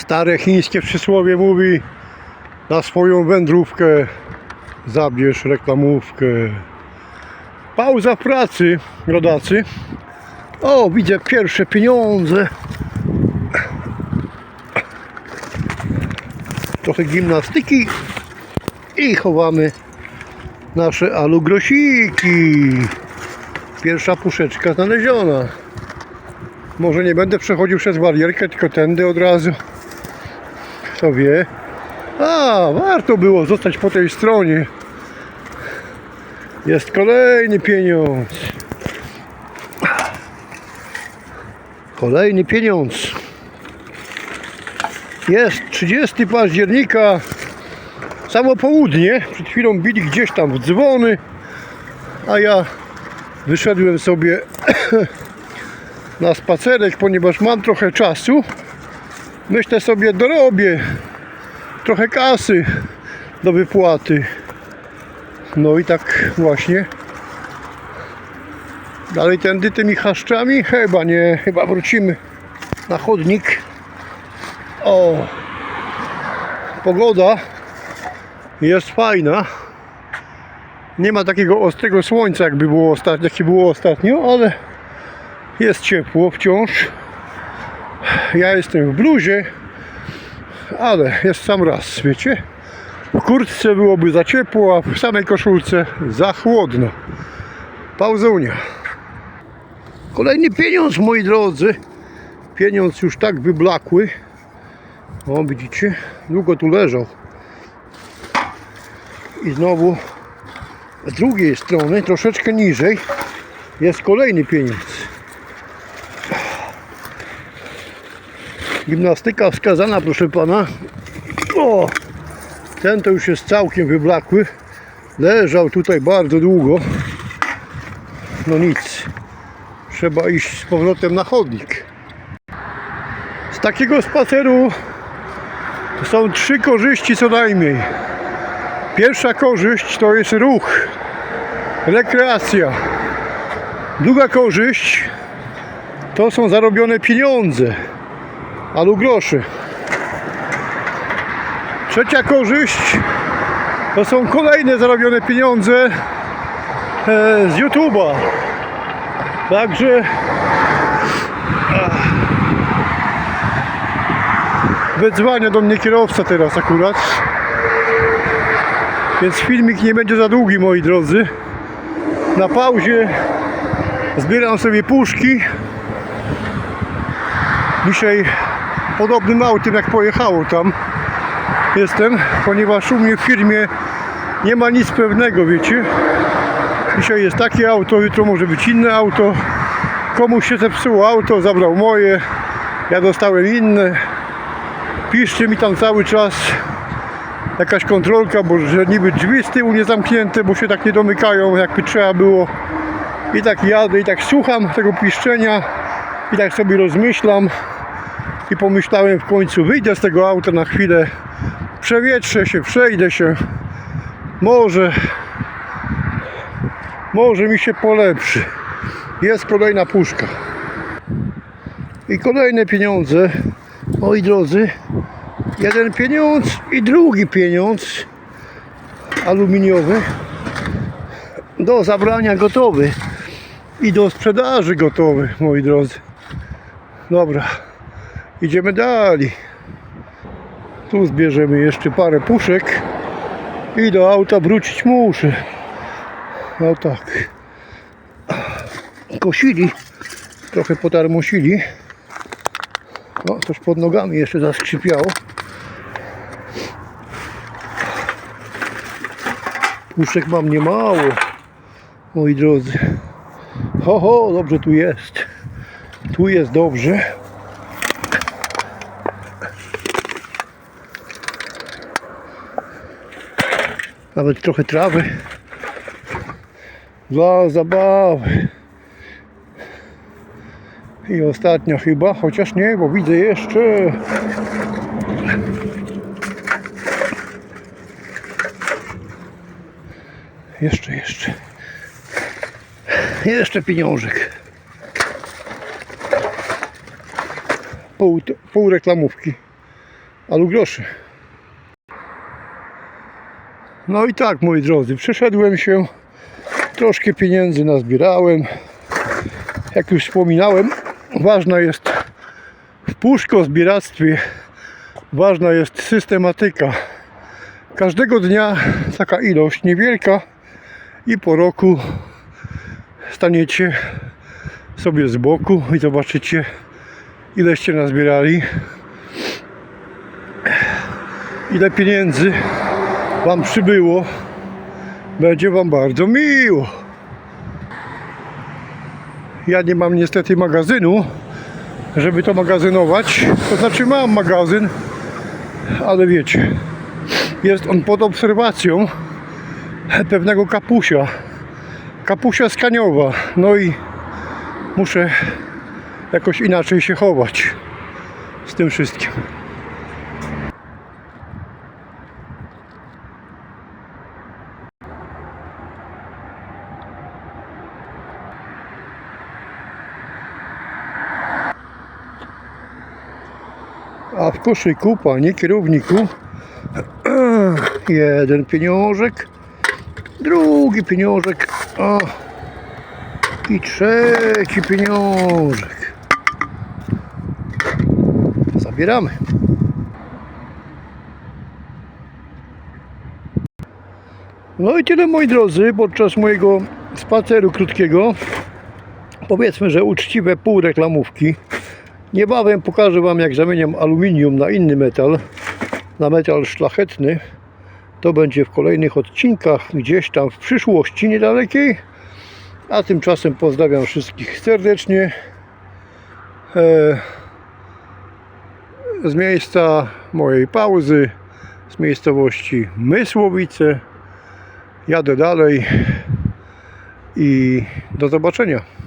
Stare chińskie przysłowie mówi na swoją wędrówkę zabierz reklamówkę. Pauza pracy, rodacy. O, widzę pierwsze pieniądze. Trochę gimnastyki i chowamy nasze alugrosiki. Pierwsza puszeczka znaleziona. Może nie będę przechodził przez barierkę, tylko tędy od razu. Kto wie. A, warto było zostać po tej stronie. Jest kolejny pieniądz. Kolejny pieniądz. Jest 30 października. Samo południe. Przed chwilą bili gdzieś tam w dzwony. A ja wyszedłem sobie na spacerek, ponieważ mam trochę czasu. Myślę sobie, dorobię trochę kasy do wypłaty. No i tak właśnie. Dalej tędy tymi chaszczami? Chyba nie, chyba wrócimy na chodnik. O! Pogoda jest fajna. Nie ma takiego ostrego słońca, jakby było ostatnio, jakie było ostatnio, ale jest ciepło wciąż. Ja jestem w bluzie, ale jest sam raz, wiecie? W kurtce byłoby za ciepło, a w samej koszulce za chłodno. Pauzunia. Kolejny pieniądz, moi drodzy. Pieniądz już tak wyblakły. O, widzicie? Długo tu leżał. I znowu z drugiej strony, troszeczkę niżej, jest kolejny pieniądz. Gimnastyka wskazana, proszę pana. O! Ten to już jest całkiem wyblakły. Leżał tutaj bardzo długo. No nic. Trzeba iść z powrotem na chodnik. Z takiego spaceru są trzy korzyści co najmniej. Pierwsza korzyść to jest ruch, rekreacja. Druga korzyść to są zarobione pieniądze, albo grosze. Trzecia korzyść to są kolejne zarobione pieniądze e, z YouTube'a. Także ach, wyzwania do mnie kierowca teraz akurat. Więc filmik nie będzie za długi, moi drodzy. Na pauzie zbieram sobie puszki. Dzisiaj podobnym autem jak pojechało tam jestem, ponieważ u mnie w firmie nie ma nic pewnego, wiecie. Dzisiaj jest takie auto, jutro może być inne auto. Komuś się zepsuło auto, zabrał moje, ja dostałem inne. Piszcie mi tam cały czas jakaś kontrolka, bo że niby drzwi z tyłu nie zamknięte, bo się tak nie domykają, jakby trzeba było. I tak jadę, i tak słucham tego piszczenia, i tak sobie rozmyślam. I pomyślałem w końcu, wyjdę z tego auta na chwilę, przewietrzę się, przejdę się. Może, może mi się polepszy. Jest kolejna puszka. I kolejne pieniądze, moi drodzy, jeden pieniądz i drugi pieniądz aluminiowy do zabrania gotowy i do sprzedaży gotowy, moi drodzy. Dobra, idziemy dalej. Tu zbierzemy jeszcze parę puszek i do auta wrócić muszę. No tak. Kosili, trochę potarmosili. O, coś pod nogami jeszcze zaskrzypiało. Puszek mam niemało, moi drodzy. Ho, ho, dobrze tu jest. Tu jest dobrze. Nawet trochę trawy. Dla zabawy. I ostatnia chyba, chociaż nie, bo widzę jeszcze. Jeszcze, jeszcze. Jeszcze pieniążek. Pół, pół reklamówki. alu groszy. No i tak, moi drodzy, przeszedłem się, troszkę pieniędzy nazbierałem. Jak już wspominałem, ważna jest w puszkozbieractwie, ważna jest systematyka. Każdego dnia taka ilość niewielka i po roku staniecie sobie z boku i zobaczycie ileście nazbierali ile pieniędzy wam przybyło. Będzie wam bardzo miło. Ja nie mam niestety magazynu żeby to magazynować. To znaczy mam magazyn ale wiecie jest on pod obserwacją pewnego kapusia. Kapusia skaniowa no i muszę jakoś inaczej się chować z tym wszystkim. A w koszyku, panie kierowniku, jeden pieniążek, drugi pieniążek, o, i trzeci pieniążek. Zabieramy. No i tyle moi drodzy podczas mojego spaceru krótkiego. Powiedzmy, że uczciwe pół reklamówki. Niebawem pokażę Wam jak zamieniam aluminium na inny metal, na metal szlachetny. To będzie w kolejnych odcinkach gdzieś tam w przyszłości niedalekiej. A tymczasem pozdrawiam wszystkich serdecznie. E, z miejsca mojej pauzy, z miejscowości Mysłowice. Jadę dalej i do zobaczenia.